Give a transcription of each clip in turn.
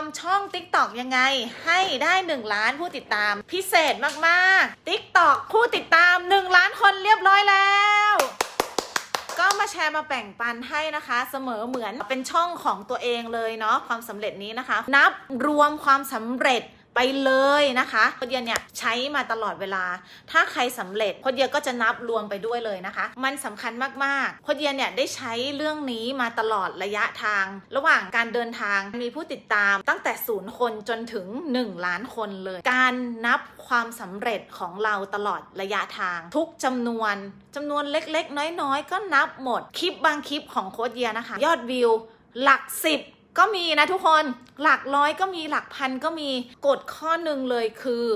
ทำช่อง TikTok ยังไง ให้ได้ 1 ล้านผู้ติดตาม พิเศษมากๆ TikTok ผู้ติดตาม 1 ล้านคนเรียบร้อยแล้วก็มาแชร์มาแบ่งปันให้นะคะ เสมอเหมือนเป็นช่องของตัวเองเลยเนาะความสำเร็จนี้นะคะ นับรวมความสำเร็จ ไปเลยนะคะโคเดียเนี่ยใช้มาตลอดเวลา ถ้าใครสำเร็จโคเดียก็จะนับรวมไปด้วยเลยนะคะ มันสำคัญมากๆโคเดียเนี่ยได้ใช้เรื่องนี้มาตลอดระยะทาง ระหว่างการเดินทางมีผู้ติดตามตั้งแต่ศูนย์คนจนถึง 1 ล้านคนเลย การนับความสำเร็จของเราตลอดระยะทาง ทุกจำนวนจำนวนเล็กๆ น้อยๆ ก็นับหมดคลิปบางคลิปของโคเดียนะคะ ยอดวิวหลักสิบ ก็มีนะทุกคนหลักร้อยก็มีหลักพันก็มีกฎข้อหนึ่งเลยคือ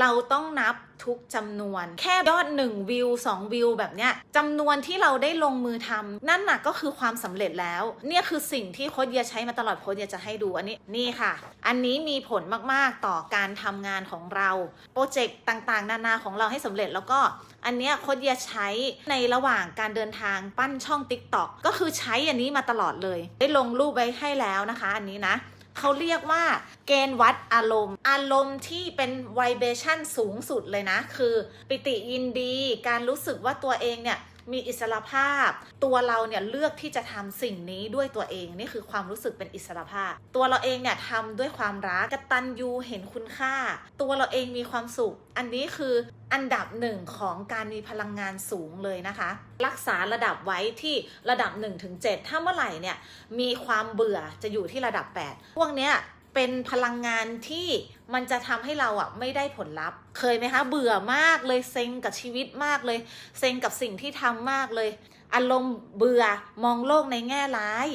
เราต้องนับทุกจำนวน แค่ยอด1วิว2วิวแบบเนี้ยจำนวนที่เราได้ลงมือทำนั่นน่ะก็คือความสำเร็จแล้ว เนี่ยคือสิ่งที่โค้ดเดียใช้มาตลอดโค้ดเดียจะให้ดูอันนี้นี่ค่ะ อันนี้มีผลมากๆต่อการทำงานของเรา โปรเจกต์ต่างๆ นานาของเราให้สำเร็จแล้วก็อันเนี้ยโค้ดเดียใช้ในระหว่างการเดินทางปั้นช่อง TikTok ก็คือใช้อันนี้มาตลอดเลย ได้ลงรูปไว้ให้แล้วนะคะ อันนี้นะ เขาเรียกว่าเกณฑ์วัดอารมณ์ อารมณ์ที่เป็นไวเบชันสูงสุดเลยนะ คือ ปิติยินดี การรู้สึกว่าตัวเองเนี่ย มีอิสระภาพ ตัวเราเนี่ยเลือกที่จะทำสิ่งนี้ด้วยตัวเองนี่คือความรู้สึกเป็นอิสระภาพ ตัวเราเองเนี่ยทำด้วยความรักกตัญญูเห็นคุณค่า ตัวเราเองมีความสุข อันนี้คืออันดับหนึ่งของการมีพลังงานสูงเลยนะคะ รักษาระดับไว้ที่ระดับ1-7ถ้าเมื่อไหร่เนี่ยมีความเบื่อจะอยู่ที่ระดับ 8 พวกเนี้ย เป็นพลังงานที่มันจะทำให้เราอะไม่ได้ผลลัพธ์ เคยไหมคะ เบื่อมากเลยเซ็งกับชีวิตมากเลย เซ็งกับสิ่งที่ทำมากเลย อารมณ์เบื่อมองโลกในแง่ร้าย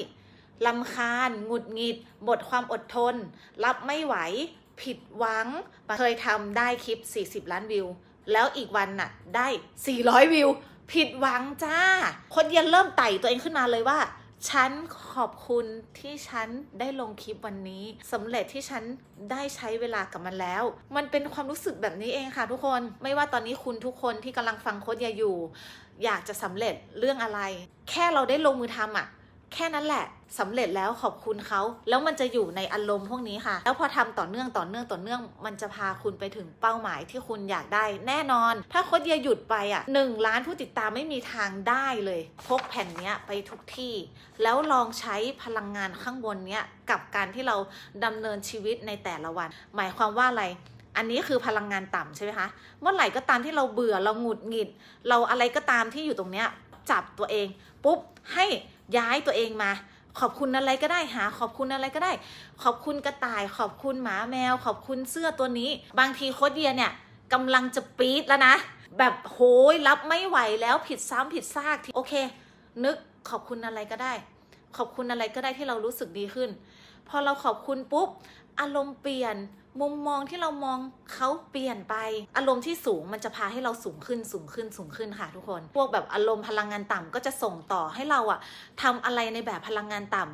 ลำคาญหงุดหงิดหมดความอดทน รับไม่ไหว ผิดหวัง เคยทำได้คลิป 40 ล้านวิว แล้วอีกวันน่ะ ได้ 400 วิว ผิดหวังจ้า คนเดียนเริ่มไต่ตัวเองขึ้นมาเลยว่า ฉันขอบคุณที่ฉันได้ลงคลิปวันนี้สำเร็จที่ฉันได้ใช้เวลากับมันแล้ว มันเป็นความรู้สึกแบบนี้เองค่ะทุกคนไม่ว่าตอนนี้คุณทุกคนที่กำลังฟังโค้ดยาอยู่ อยากจะสำเร็จเรื่องอะไร แค่เราได้ลงมือทำอะ แค่นั้นแหละสำเร็จแล้วขอบคุณเขา แล้วมันจะอยู่ในอารมณ์พวกนี้ค่ะ แล้วพอทำต่อเนื่องต่อเนื่องต่อเนื่อง มันจะพาคุณไปถึงเป้าหมายที่คุณอยากได้ แน่นอน ถ้าโคดเดียหยุดไปอะหนึ่งล้านผู้ติดตามไม่มีทางได้เลยพกแผ่นเนี้ยไปทุกที่ แล้วลองใช้พลังงานข้างบนเนี้ยกับการที่เราดำเนินชีวิตในแต่ละวัน หมายความว่าอะไรอันนี้คือพลังงานต่ำใช่ไหมคะ เมื่อไหร่ก็ตามที่เราเบื่อเราหงุดหงิด เราอะไรก็ตามที่อยู่ตรงเนี้ยจับตัวเอง ปุ๊บให้ ย้ายตัวเองมา ขอบคุณอะไรก็ได้หา ขอบคุณอะไรก็ได้ ขอบคุณกระต่าย ขอบคุณหมาแมว ขอบคุณเสื้อตัวนี้ บางทีโคดเดียเนี่ยกำลังจะปี๊ดแล้วนะ แบบโหยรับไม่ไหวแล้วผิดซ้ำผิดซากทีโอเค นึกขอบคุณอะไรก็ได้ ขอบคุณอะไรก็ได้ที่เรารู้สึกดีขึ้น พอเราขอบคุณปุ๊บ อารมณ์เปลี่ยน มุมมองที่เรามองเขาเปลี่ยนไป อารมณ์ที่สูงมันจะพาให้เราสูงขึ้นสูงขึ้นสูงขึ้นค่ะทุกคน พวกแบบอารมณ์พลังงานต่ำก็จะส่งต่อให้เราอะทำอะไรในแบบพลังงานต่ำ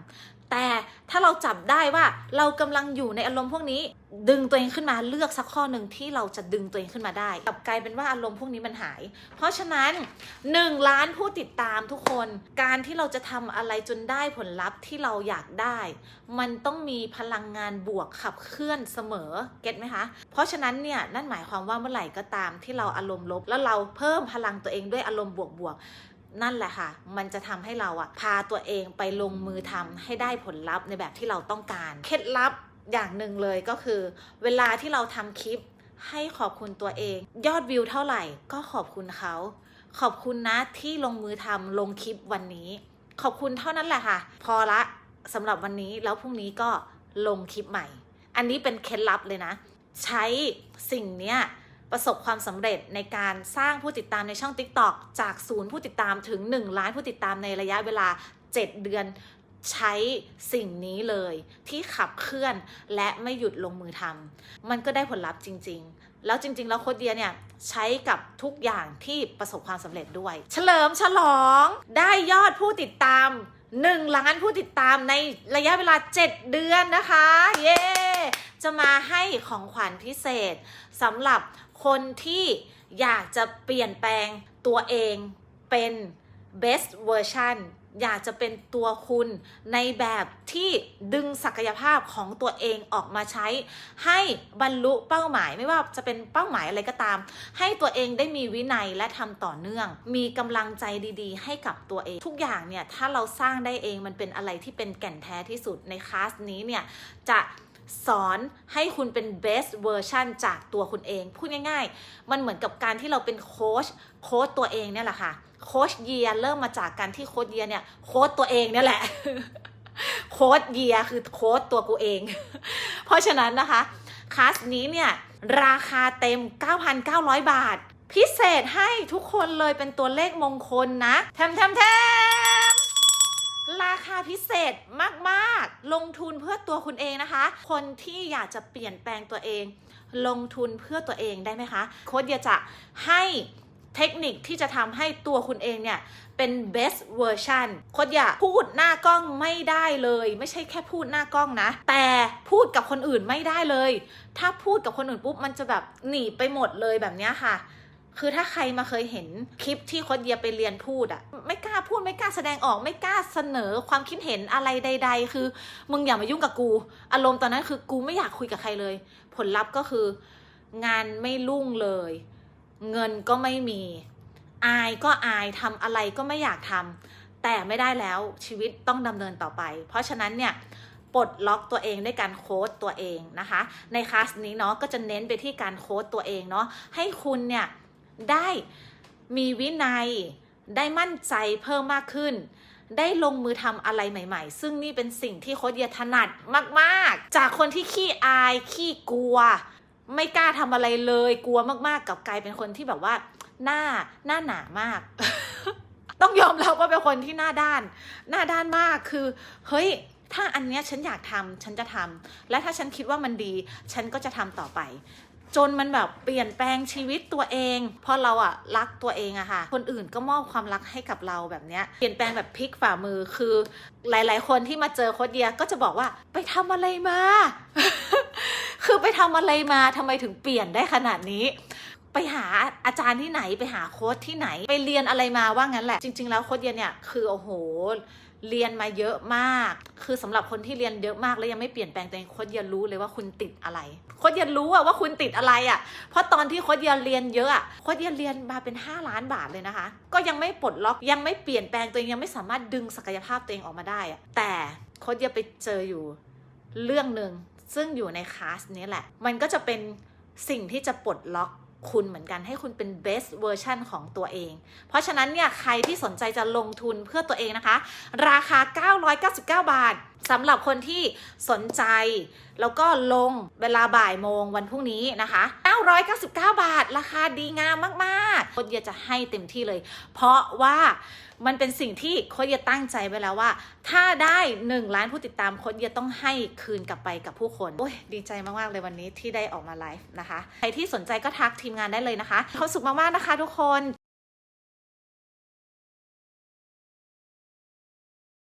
แต่ถ้าเราจับได้ว่าเรากำลังอยู่ในอารมณ์พวกนี้ ดึงตัวเองขึ้นมาเลือกสักข้อหนึ่งที่เราจะดึงตัวเองขึ้นมาได้กลับกลายเป็นว่าอารมณ์พวกนี้มันหาย เพราะฉะนั้น 1 ล้านผู้ติดตามทุกคน การที่เราจะทำอะไรจนได้ผลลัพธ์ที่เราอยากได้ มันต้องมีพลังงานบวกขับเคลื่อนเสมอเก็ตไหมคะ เพราะฉะนั้นเนี่ยนั่นหมายความว่าเมื่อไหร่ก็ตามที่เราอารมณ์ลบ แล้วเราเพิ่มพลังตัวเองด้วยอารมณ์บวกบวกๆนั่นแหละค่ะ มันจะทำให้เราอะพาตัวเองไปลงมือทำให้ได้ผลลัพธ์ในแบบที่เราต้องการ เคล็ดลับอย่างหนึ่งเลยก็คือ เวลาที่เราทำคลิปให้ขอบคุณตัวเอง ยอดวิวเท่าไหร่ก็ขอบคุณเขา ขอบคุณนะที่ลงมือทำลงคลิปวันนี้ ขอบคุณเท่านั้นแหละค่ะ พอละสำหรับวันนี้แล้วพรุ่งนี้ก็ลงคลิปใหม่ อันนี้เป็นเคล็ดลับเลยนะ ใช้สิ่งเนี้ยประสบความสำเร็จในการสร้างผู้ติดตามในช่อง TikTok จากศูนย์ผู้ติดตามถึง 1 ล้านผู้ติดตามในระยะเวลา 7 เดือนใช้สิ่งนี้เลยที่ขับเคลื่อนและไม่หยุดลงมือทำมันก็ได้ผลลัพธ์จริง ๆ แล้วจริง ๆ แล้วโคดเดียเนี่ย ใช้กับทุกอย่างที่ประสบความสำเร็จด้วย เฉลิมฉลองได้ยอดผู้ติดตาม 1 ล้านผู้ติดตามในระยะเวลา 7 เดือนนะคะ เย้ จะมาให้ของขวัญพิเศษสำหรับคนที่อยากจะเปลี่ยนแปลงตัวเองเป็น best version อยากจะเป็นตัวคุณในแบบที่ดึงศักยภาพของตัวเองออกมาใช้ ให้บรรลุเป้าหมายไม่ว่าจะเป็นเป้าหมายอะไรก็ตาม ให้ตัวเองได้มีวินัยและทำต่อเนื่อง มีกำลังใจดีๆ ให้กับตัวเอง ทุกอย่างเนี่ยถ้าเราสร้างได้เองมันเป็นอะไรที่เป็นแก่นแท้ที่สุดในคลาสนี้เนี่ยจะ สอนให้คุณเป็น best version จากตัวคุณเอง พูดง่าย ๆ มันเหมือนกับการที่เราเป็นโค้ชโค้ชตัวเองเนี่ยแหละค่ะโค้ชเยียเริ่มมาจากการที่โค้ชเยียเนี่ยโค้ชตัวเองเนี่ยแหละโค้ชเยียคือโค้ชตัวกูเอง เพราะฉะนั้นนะคะคลาสนี้เนี่ยราคาเต็ม 9,900 บาท พิเศษให้ทุกคนเลยเป็นตัวเลขมงคลนะ แทมแทมแทม ราคาพิเศษมากๆ ลงทุนเพื่อตัวคุณเองนะคะ คนที่อยากจะเปลี่ยนแปลงตัวเอง ลงทุนเพื่อตัวเองได้ไหมคะโค้ดเดียจะให้เทคนิคที่จะทำให้ตัวคุณเองเนี่ย เป็น best version โคดอยาพูดหน้ากล้องไม่ได้เลย ไม่ใช่แค่พูดหน้ากล้องนะ แต่พูดกับคนอื่นไม่ได้เลย ถ้าพูดกับคนอื่นปุ๊บมันจะแบบหนีไปหมดเลยแบบนี้ค่ะ คือถ้าใครมาเคยเห็นคลิปที่โคดเยียไปเรียนพูดอะ ไม่กล้าพูดไม่กล้าแสดงออกไม่กล้าเสนอความคิดเห็นอะไรใด ๆ คือ มึงอย่ามายุ่งกับกู อารมณ์ตอนนั้นคือกูไม่อยากคุยกับใครเลย ผลลัพธ์ก็คือ งานไม่รุ่งเลย เงินก็ไม่มี อายก็อายทำอะไรก็ไม่อยากทำแต่ไม่ได้แล้วชีวิตต้องดำเนินต่อไป เพราะฉะนั้นเนี่ยปลดล็อกตัวเองด้วยการโค้ดตัวเองนะคะ ในคลาสนี้เนาะก็จะเน้นไปที่การโค้ดตัวเองเนาะให้คุณเนี่ยได้มีวินัย ได้มั่นใจเพิ่มมากขึ้น ได้ลงมือทำอะไรใหม่ ๆ ซึ่งนี่เป็นสิ่งที่โค้ดเยียถนัดมากๆ จากคนที่ขี้อายขี้กลัว ไม่กล้าทำอะไรเลยกลัวมากๆ กับกลายเป็นคนที่แบบว่า หน้าหน้าหนามาก ต้องยอมรับว่าเป็นคนที่หน้าด้าน หน้าด้านมากคือ เฮ้ยถ้าอันเนี้ยฉันอยากทำฉันจะทำและถ้าฉันคิดว่ามันดี ฉันก็จะทำต่อไป จนมันแบบเปลี่ยนแปลงชีวิตตัวเองพราะเราอะรักตัวเองอะค่ะ คนอื่นก็มอบความรักให้กับเราแบบเนี้ยเปลี่ยนแปลงแบบพลิกฝ่ามือคือ หลาย ๆ คนที่มาเจอโคดเดียก็จะบอกว่าไปทำอะไรมา คือไปทำอะไรมาทำไมถึงเปลี่ยนได้ขนาดนี้ไปหาอาจารย์ที่ไหนไปหาโค้ดที่ไหน ไปเรียนอะไรมาว่างั้นแหละ จริง ๆ แล้วโค้ดเดียเนี่ยคือโอ้โห เรียนมาเยอะมาก คือสำหรับคนที่เรียนเยอะมากแล้วยังไม่เปลี่ยนแปลงตัวเองโค้ดเดียรู้เลยว่าคุณติดอะไรโค้ดเดียรู้อะว่าคุณติดอะไรอะเพราะตอนที่โค้ดเดียเรียนเยอะอะโค้ดเดียเรียนมาเป็น 5 ล้านบาทเลยนะคะ ก็ยังไม่ปลดล็อกยังไม่เปลี่ยนแปลงตัวเองยังไม่สามารถดึงศักยภาพตัวเองออกมาได้อะแต่โค้ดเดียไปเจออยู่เรื่องหนึ่งซึ่งอยู่ในคลาสนี้แหละ มันก็จะเป็นสิ่งที่จะปลดล็อก คุณเหมือนกันให้คุณเป็น best version ของตัวเอง เพราะฉะนั้นเนี่ยใครที่สนใจจะลงทุนเพื่อตัวเองนะคะ ราคา 999 บาท สำหรับคนที่สนใจ แล้วก็ลงเวลาบ่ายโมงวันพรุ่งนี้นะคะ 999 บาท ราคาดีงามมากๆโคดเดียจะให้เต็มที่เลย เพราะว่ามันเป็นสิ่งที่โคดเดียตั้งใจไว้แล้วว่า ถ้าได้ 1 ล้านผู้ติดตามโคดเดียต้องให้คืนกลับไปกับผู้คน โอ้ยดีใจมากๆเลยวันนี้ที่ได้ออกมาไลฟ์นะคะ ใครที่สนใจก็ทักทีมงานได้เลยนะคะความสุขมากๆนะคะทุกคน